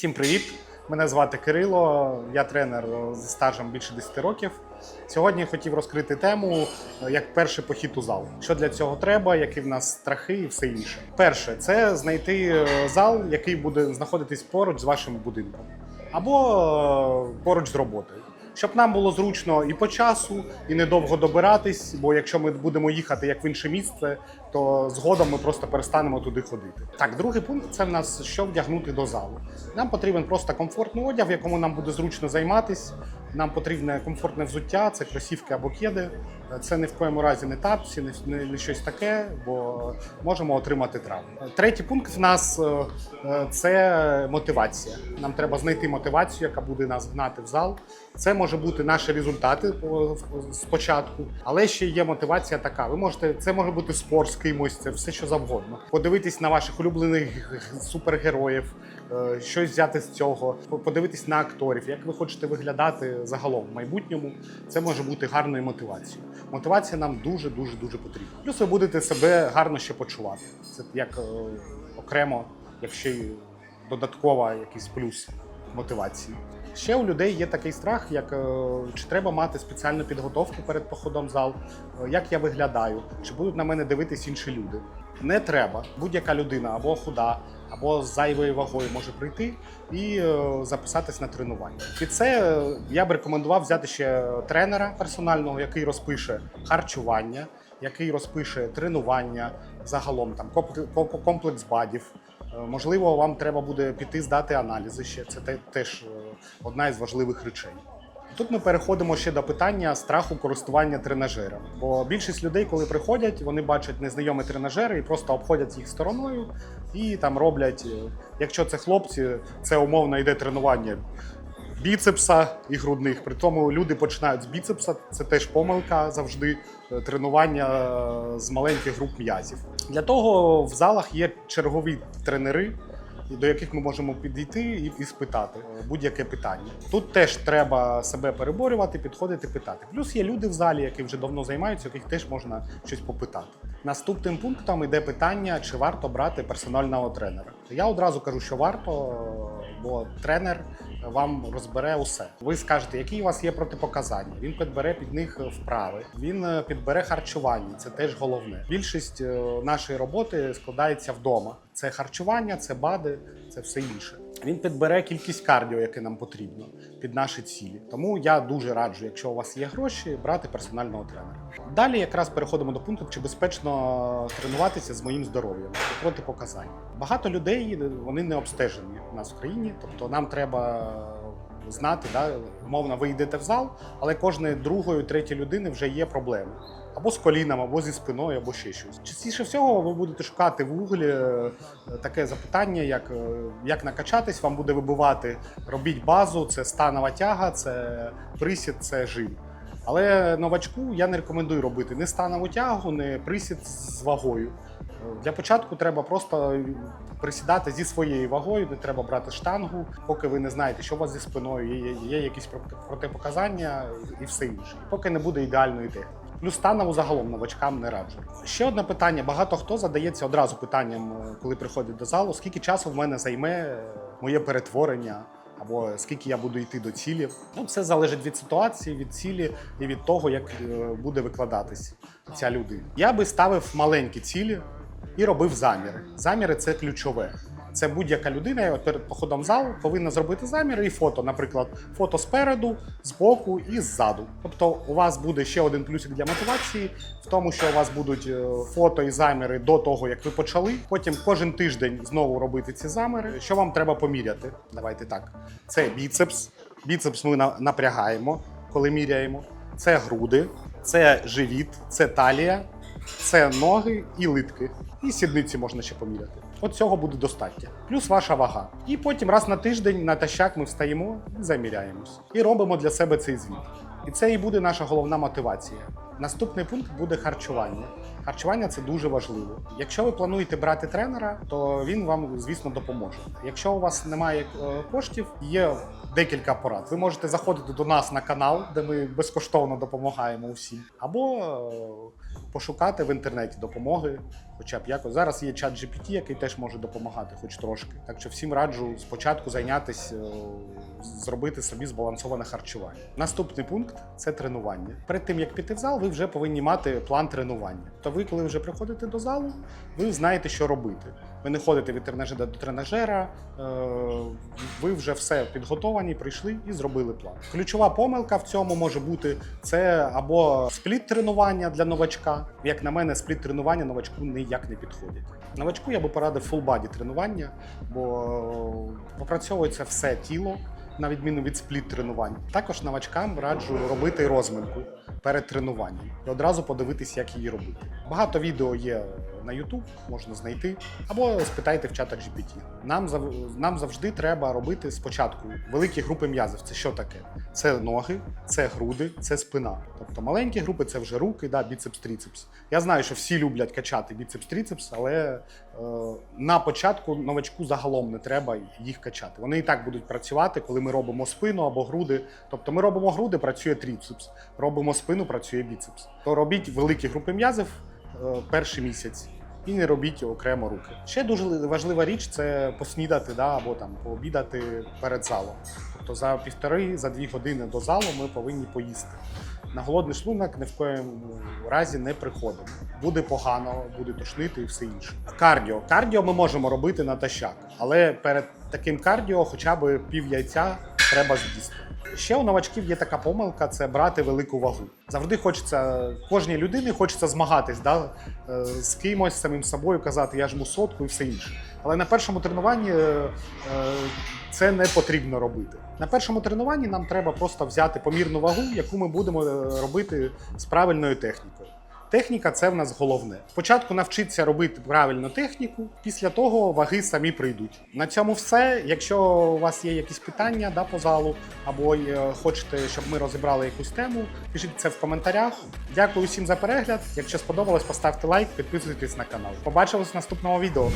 Всім привіт! Мене звати Кирило, я тренер зі стажем більше 10 років. Сьогодні я хотів розкрити тему е, як перший похід у зал. Що для цього треба, які в нас страхи і все інше. Перше це знайти е, зал, який буде знаходитись поруч з вашим будинком, або е, поруч з роботою. Щоб нам було зручно і по часу, і недовго добиратись, бо якщо ми будемо їхати як в інше місце, то згодом ми просто перестанемо туди ходити. Так, другий пункт це в нас що вдягнути до залу. Нам потрібен просто комфортний одяг, в якому нам буде зручно займатись. Нам потрібне комфортне взуття, це кросівки або кеди. Це ні в коєму разі не тапці, не, не, щось таке, бо можемо отримати травму. Третій пункт в нас е, е, це мотивація. Нам треба знайти мотивацію, яка буде нас гнати в зал. Це може бути наші результати спочатку, але ще є мотивація така. Ви можете це може бути спорт з кимось, це все що завгодно. Подивитись на ваших улюблених супергероїв, е, щось взяти з цього, подивитись на акторів, як ви хочете виглядати загалом в майбутньому. Це може бути гарною мотивацією. Мотивація нам дуже дуже дуже потрібна. Плюс ви будете себе гарно ще почувати. Це як е, окремо, як ще й додаткова якийсь плюс мотивації. Ще у людей є такий страх, як е, чи треба мати спеціальну підготовку перед походом в зал, е, як я виглядаю, чи будуть на мене дивитись інші люди. Не треба. Будь-яка людина або худа, або з зайвою вагою може прийти і е, записатись на тренування. Під це е, я б рекомендував взяти ще тренера персонального, який розпише харчування, який розпише тренування загалом, там комп- комп- комплекс бадів. Е, Можливо, вам треба буде піти здати аналізи ще. Це теж одна із важливих речей. Тут ми переходимо ще до питання страху користування тренажерами. Бо більшість людей, коли приходять, вони бачать незнайомі тренажери і просто обходять їх стороною і там роблять. е, Якщо це хлопці, це умовно йде тренування біцепса і грудних. При тому люди починають з біцепса, це теж помилка завжди. е, Тренування е, з маленьких груп м'язів. Для того в залах є чергові тренери, до яких ми можемо підійти і, спитати е, будь-яке питання. Тут теж треба себе переборювати, підходити, питати. Плюс є люди в залі, які вже давно займаються, яких теж можна щось попитати. Наступним пунктом йде питання, чи варто брати персонального тренера. Я одразу кажу, що варто, бо тренер вам розбере усе. Ви скажете, які у вас є протипоказання. Він підбере під них вправи, він е, підбере харчування. Це теж головне. Більшість е, нашої роботи складається вдома. Це харчування, це бади, це все інше. Він підбере кількість кардіо, яке нам потрібно під наші цілі. Тому я дуже раджу, якщо у вас є гроші, брати персонального тренера. Далі якраз переходимо до пункту, чи безпечно тренуватися з моїм здоров'ям протипоказання. Багато людей вони не обстежені у нас в країні, тобто нам треба знати, да, умовно, ви йдете в зал, але кожної другої, третьої людини вже є проблеми. Або з коліном, або зі спиною, або ще щось. Частіше всього ви будете шукати в гуглі е, таке запитання, як, е, як накачатись, вам буде вибивати робіть базу, це станова тяга, це присід, це жим. Але новачку я не рекомендую робити ні станову тягу, ні присід з вагою. Для початку треба просто присідати зі своєю вагою, не треба брати штангу, поки ви не знаєте, що у вас зі спиною, є, є, якісь проти- протипоказання і все інше. Поки не буде ідеальної техніки. Плюс станову загалом новачкам не раджу. Ще одне питання: багато хто задається одразу питанням, е, коли приходить до залу, скільки часу в мене займе е, моє перетворення. Або скільки я буду йти до цілі. Ну, все залежить від ситуації, від цілі і від того, як е, буде викладатись ця людина. Я би ставив маленькі цілі і робив заміри. Заміри це ключове. Це будь-яка людина перед походом в зал повинна зробити заміри і фото, наприклад, фото спереду, збоку і ззаду. Тобто, у вас буде ще один плюсик для мотивації в тому, що у вас будуть е, фото і заміри до того, як ви почали. Потім кожен тиждень знову робити ці заміри. Що вам треба поміряти? Давайте так. Це біцепс. Біцепс ми на- напрягаємо, коли міряємо. Це груди, це живіт, це талія, це ноги і литки. І сідниці можна ще поміряти. От цього буде достатньо. Плюс ваша вага. І потім раз на тиждень натощак ми встаємо і заміряємось. І робимо для себе цей звіт. І це і буде наша головна мотивація. Наступний пункт буде харчування. Харчування це дуже важливо. Якщо ви плануєте брати тренера, то він вам, звісно, допоможе. Якщо у вас немає е, коштів, є декілька порад. Ви можете заходити до нас на канал, де ми безкоштовно допомагаємо усім, або е, пошукати в інтернеті допомоги Хоча б якось зараз є чат GPT, який теж може допомагати, хоч трошки. Так що всім раджу спочатку зайнятися, е, зробити собі збалансоване харчування. Наступний пункт це тренування. Перед тим як піти в зал, ви вже повинні мати план тренування. То ви, коли вже приходите до залу, ви знаєте, що робити. Ви не ходите від тренажера до тренажера, е, ви вже все підготовані, прийшли і зробили план. Ключова помилка в цьому може бути це або спліт тренування для новачка. Як на мене, спліт тренування новачку ніяк не підходять. Новачку я би порадив body тренування, бо попрацьовується все тіло. На відміну від спліт тренувань, також новачкам раджу робити розминку перед тренуванням і одразу подивитись, як її робити. Багато відео є на YouTube, можна знайти, або спитайте в чатах GPT. Нам зав- нам завжди треба робити спочатку великі групи м'язів. Це що таке? Це ноги, це груди, це спина. Тобто маленькі групи це вже руки, да, біцепс, тріцепс. Я знаю, що всі люблять качати біцепс, тріцепс, але е, на початку новачку загалом не треба їх качати. Вони і так будуть працювати, коли ми робимо спину або груди. Тобто ми робимо груди, працює тріцепс, робимо спину, працює біцепс. То робіть великі групи м'язів перший місяць. І не робіть окремо руки. Ще дуже важлива річ це поснідати да, або там пообідати перед залом. Тобто за півтори, за дві години до залу ми повинні поїсти. На голодний шлунок ні в коєму разі не приходимо. Буде погано, буде тошнити і все інше. Кардіо. Кардіо ми можемо робити натощак, але перед таким кардіо хоча б пів яйця треба з'їсти. Ще у новачків є така помилка це брати велику вагу. Завжди хочеться, кожній людині хочеться змагатись да, е, з кимось, самим собою, казати, я жму сотку і все інше. Але на першому тренуванні е, е, це не потрібно робити. На першому тренуванні нам треба просто взяти помірну вагу, яку ми будемо робити з правильною технікою. Техніка це в нас головне. Спочатку навчитися робити правильну техніку, після того ваги самі прийдуть. На цьому все. Якщо у вас є якісь питання да, по залу, або е, хочете, щоб ми розібрали якусь тему, пишіть це в коментарях. Дякую всім за перегляд. Якщо сподобалось, поставте лайк, підписуйтесь на канал. Побачимось в наступному відео.